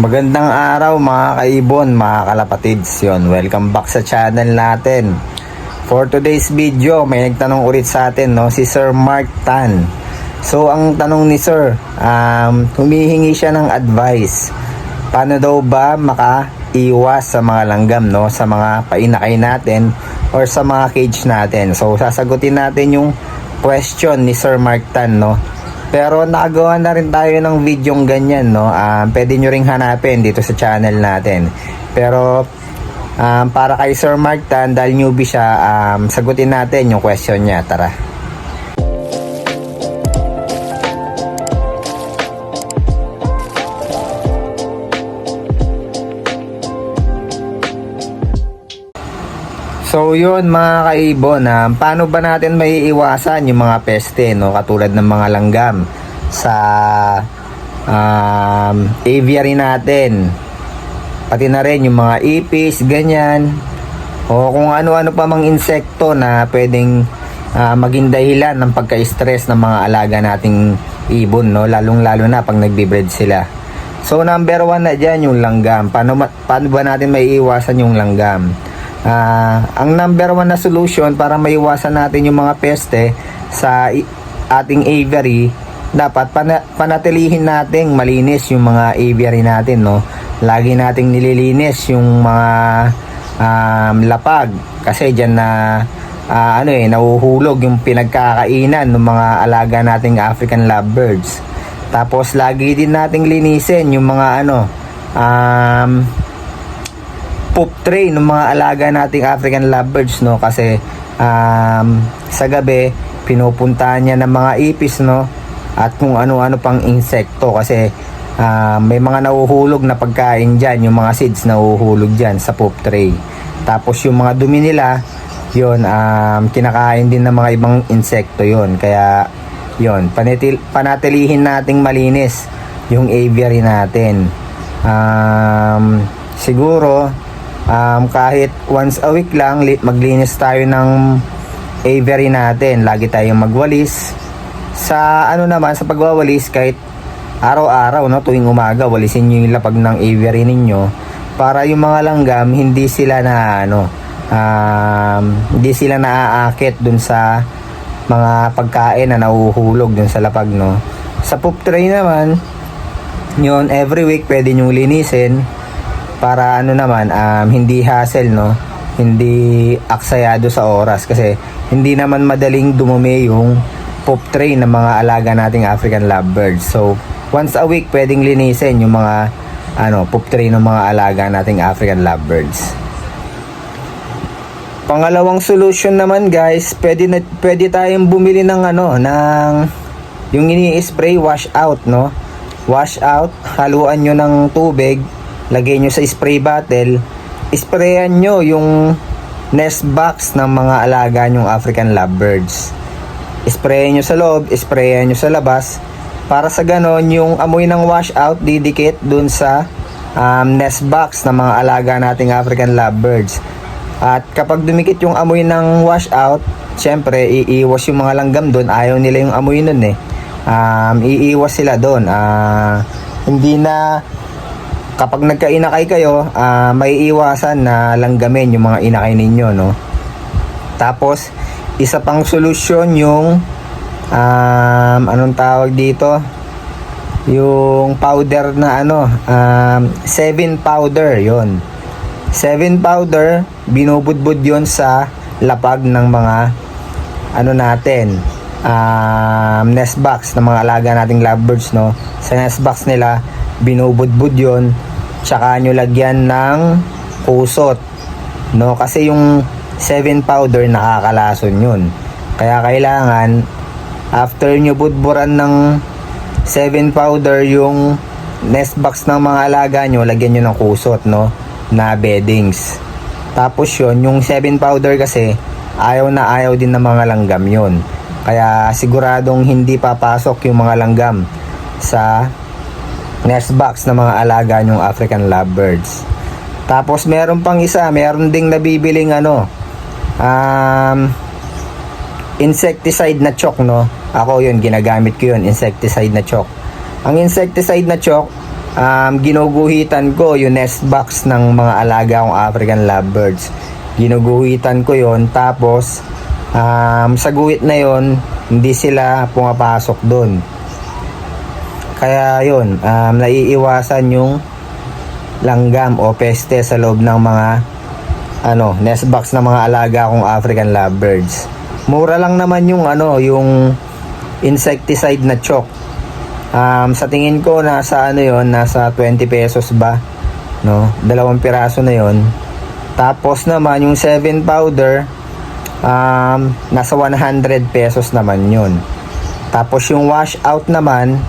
Magandang araw mga kaibon, mga kalapatids yun. Welcome back sa channel natin. For today's video, may nagtanong ulit sa atin, no? si Sir Mark Tan. So, ang tanong ni Sir, um, humihingi siya ng advice. Paano daw ba makaiwas sa mga langgam, no? sa mga painakay natin or sa mga cage natin? So, sasagutin natin yung question ni Sir Mark Tan, no? Pero nakagawa na rin tayo ng videong ganyan, no? Um, pwede nyo ring hanapin dito sa channel natin. Pero um, para kay Sir Mark Tan, dahil newbie siya, um, sagutin natin yung question niya. Tara. So yun mga kaibon, ah, paano ba natin maiiwasan yung mga peste no katulad ng mga langgam sa um, aviary natin. Pati na rin yung mga ipis, ganyan. O kung ano-ano pa mang insekto na pwedeng ah, maging dahilan ng pagka-stress ng mga alaga nating ibon no, lalong-lalo na pag nagbe-breed sila. So number one na dyan yung langgam. Paano, paano ba natin maiiwasan yung langgam? Ah, ang number one na solution para maiwasan natin yung mga peste sa ating aviary, dapat pana- panatilihin nating malinis yung mga aviary natin, no? Lagi nating nililinis yung mga um, lapag kasi diyan na ah, ano eh nahuhulog yung pinagkakainan ng mga alaga nating African lovebirds. Tapos lagi din nating linisin yung mga ano um, poop tray ng mga alaga nating African lovebirds no? Kasi um, sa gabi pinupuntahan niya ng mga ipis no? At kung ano-ano pang insekto. Kasi um, may mga nahuhulog na pagkain dyan. Yung mga seeds na nahuhulog dyan sa poop tray. Tapos yung mga dumi nila yon um, kinakain din ng mga ibang insekto yon kaya yon panatil, panatilihin nating malinis yung aviary natin. Um, siguro um, kahit once a week lang li- maglinis tayo ng aviary natin. Lagi tayong magwalis. Sa ano naman sa pagwawalis kahit araw-araw no tuwing umaga walisin niyo yung lapag ng aviary ninyo para yung mga langgam hindi sila na ano um, hindi sila naaakit dun sa mga pagkain na nahuhulog dun sa lapag no. Sa poop tray naman yun every week pwede nyo linisin para ano naman um, hindi hassle no? Hindi aksayado sa oras kasi hindi naman madaling dumumi yung poop tray ng mga alaga nating African lovebirds. So once a week pwedeng linisin yung mga ano poop tray ng mga alaga nating African lovebirds. Pangalawang solution naman guys, pwede na, pwede tayong bumili ng ano, ng yung ini-spray wash out, no? Wash out, haluan nyo ng tubig, lagay nyo sa spray bottle, sprayan nyo yung nest box ng mga alaga nyong African lovebirds. Sprayan nyo sa loob, sprayan nyo sa labas, para sa ganon, yung amoy ng wash out didikit dun sa um, nest box ng mga alaga nating African lovebirds. At kapag dumikit yung amoy ng wash out, syempre iiwas yung mga langgam doon. Ayaw nila yung amoy nun eh. Um, iiwas sila doon. Ah, hindi na kapag nagkainakay kayo, ah, may iwasan na langgamin yung mga inakay ninyo, no? Tapos, isa pang solusyon yung um, anong tawag dito? Yung powder na ano, um, 7 powder, yon 7 powder, binubudbud yon sa lapag ng mga ano natin, um, nest box ng mga alaga nating lovebirds, no? Sa nest box nila, binubudbud yon tsaka nyo lagyan ng kusot, no? Kasi yung 7 powder, nakakalason yun. Kaya kailangan, after nyo budburan ng 7 powder yung nest box ng mga alaga nyo, lagyan nyo ng kusot, no? Na beddings. Tapos yun, yung 7 powder kasi, ayaw na ayaw din ng mga langgam yun. Kaya siguradong hindi papasok yung mga langgam sa nest box ng mga alaga nyong African lovebirds. Tapos meron pang isa, meron ding nabibiling ano, um, insecticide na chalk, no? Ako yun, ginagamit ko yun, insecticide na chalk. Ang insecticide na chalk, um, ginuguhitan ko yung nest box ng mga alaga kong African lovebirds. Ginuguhitan ko yon tapos um, sa guhit na yon hindi sila pumapasok doon. Kaya yun, um, naiiwasan yung langgam o peste sa loob ng mga ano, nest box ng mga alaga kong African lovebirds. Mura lang naman yung ano, yung insecticide na chalk. Um, sa tingin ko nasa ano yon, nasa 20 pesos ba? No, dalawang piraso na yon. Tapos naman yung 7 powder um, nasa 100 pesos naman yun. Tapos yung wash out naman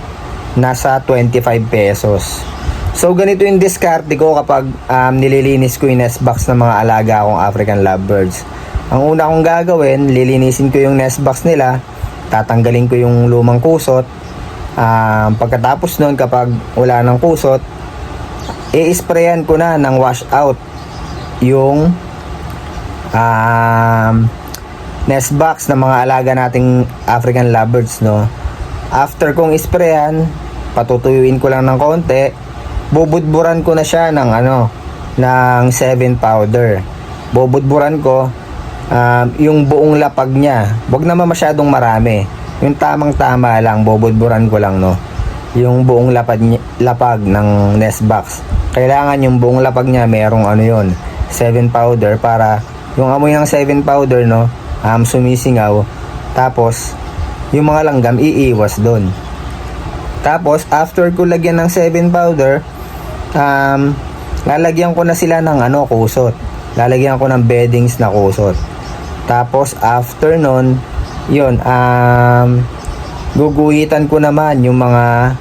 nasa 25 pesos. So ganito yung diskarte ko kapag um, nililinis ko yung nest box ng mga alaga akong African lovebirds. Ang una kong gagawin, lilinisin ko yung nest box nila, tatanggalin ko yung lumang kusot. Um, pagkatapos nun, kapag wala ng kusot, i-sprayan ko na ng wash out yung um, nest box ng mga alaga nating African lovebirds no after kong isprayan patutuyuin ko lang ng konti. Bubudburan ko na siya ng ano ng 7 powder. Bubudburan ko um, yung buong lapag niya. Wag naman masyadong marami. Yung tamang tama lang bubudburan ko lang no? Yung buong lapad ni- lapag ng nest box. Kailangan yung buong lapag niya merong ano yon 7 powder para yung amoy ng 7 powder no um, sumisingaw. Tapos yung mga langgam iiwas doon tapos after ko lagyan ng 7 powder um, lalagyan ko na sila ng ano kusot. Lalagyan ko ng beddings na kusot. Tapos after nun yun um, guguhitan ko naman yung mga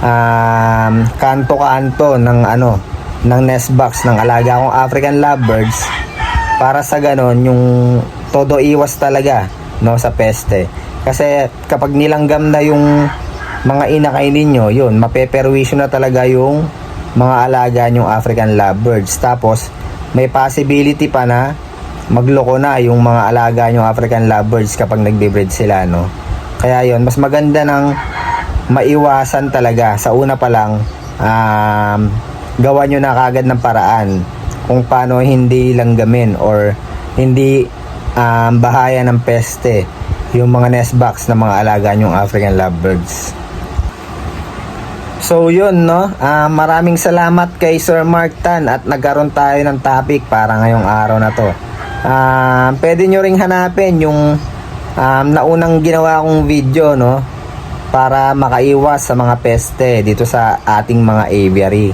um, kanto-kanto ng ano ng nest box ng alaga kong African lovebirds para sa ganon yung todo iwas talaga no sa peste. Kasi kapag nilanggam na yung mga inakay ninyo yun mapeperwisyo na talaga yung mga alaga nyong African lovebirds. Tapos may possibility pa na magloko na yung mga alaga nyong African lovebirds kapag nagbe-breed sila no? Kaya yun mas maganda ng maiwasan talaga. Sa una pa lang um, gawa nyo na kagad ng paraan kung paano hindi langgamin or hindi um, bahaya ng peste yung mga nest box ng mga alaga nyong African lovebirds. So yun no, Ah, maraming salamat kay Sir Mark Tan at nagkaroon tayo ng topic para ngayong araw na to. Ah, pwede nyo ring hanapin yung um, naunang ginawa kong video no para makaiwas sa mga peste dito sa ating mga aviary.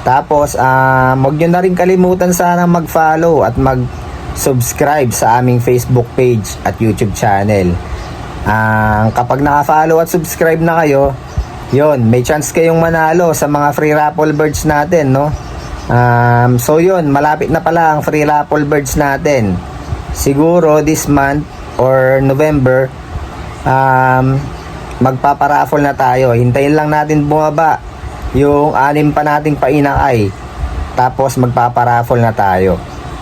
Tapos, ah wag nyo na rin kalimutan sana mag-follow at mag-subscribe sa aming Facebook page at YouTube channel. Ang kapag naka-follow at subscribe na kayo, yon may chance kayong manalo sa mga free raffle birds natin, no? Um, so yon malapit na pala ang free raffle birds natin. Siguro this month or November, um, magpaparaffle na tayo. Hintayin lang natin bumaba yung anim pa nating painakay. Tapos magpaparaffle na tayo.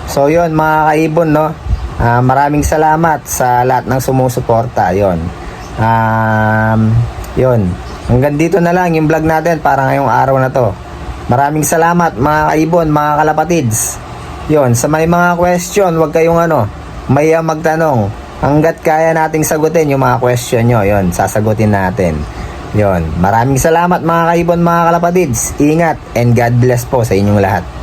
So yon mga kaibon no. Ah, maraming salamat sa lahat ng sumusuporta. Yon. Um, yon. Hanggang dito na lang yung vlog natin para ngayong araw na to. Maraming salamat mga kaibon, mga kalapatids. Yon, sa may mga question, wag kayong ano, may magtanong. Hanggat kaya nating sagutin yung mga question nyo, yon, sasagutin natin. Yon, maraming salamat mga kaibon, mga kalapatids. Ingat and God bless po sa inyong lahat.